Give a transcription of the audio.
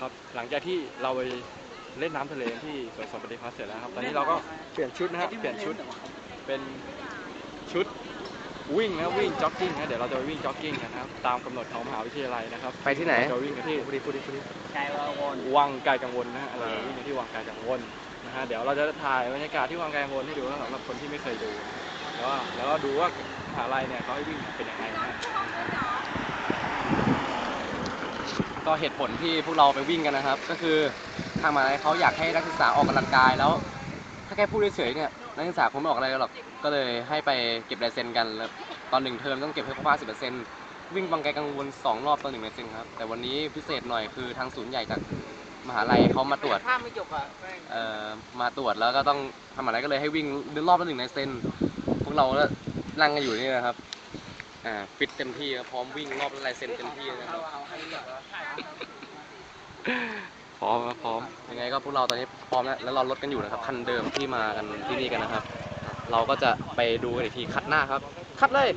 ครับหลังจากที่เราไปเล่นน้ำทะเลที่สวนสนปฏิพัฒน์เสร็จแล้วครับ ตอนนี้เราก็เปลี่ยนชุดนะฮะเปลี่ยนชุดเป็นชุดวิ่งนะครับวิ่งจ็อกกิ้งนะเดี๋ยวเราจะไปวิ่งจ็อกกิ้งกันนะครับ ตามกำหนดของมหาวิทยาลัยนะครับไปที่ไหน เราจะวิ่งกันที่พูดดิพูดดิพูดดิใจเราวนวังไกลกังวลนะฮะเราจะวิ่งกันที่วังไกลกังวลนะฮะเดี๋ยวเราจะถ่ายบรรยากาศที่วังไกลกังวลให้ดูสำหรับคนที่ไม่เคยดูแล้วก็แล้วก็ดูว่ามหาลัยเนี่ยเขาให้วิ่งเป็นยังไงนะฮะ ก็เหตุผลที่พวกเราไปวิ่งกันนะครับ ก็คือทางมหาลัยเขาอยากให้นักศึกษาออกกำลังกายแล้ว ถ้าแค่พูดเฉยๆเนี่ยนักศึกษาคงไม่ออกอะไรหรอกก็เลยให้ไปเก็บลายเซ็นกันแล้วตอนหนึ่งเทอมต้องเก็บให้ครบ50เปอร์เซ็นต์วิ่งบางไกลกังวลสองรอบต่อหนึ่งลายเซ็นครับแต่วันนี้พิเศษหน่อยคือทางศูนย์ใหญ่จากมหาลัยเขามาตรวจภาพไม่จบอะเอ่อมาตรวจแล้วก็ต้องทำอะไรก็เลยให้วิ่งรอบละหนึ่งในเซนพวกเราก็นั่งกันอยู่นี่นะครับ อ่าฟิตเต็มที่ครับพร้อมวิ่งรอบละลายเซนเต็มที่นะครับพร้อมครับพร้อมยังไงก็พวกเราตอนนี้พร้อมแล้วแล้วเรารถกันอยู่นะครับคันเดิมที่มากันที่นี่กันนะครับ เราก็จะไปดูกันอีกทีคัดหน้าครับ คัดเลย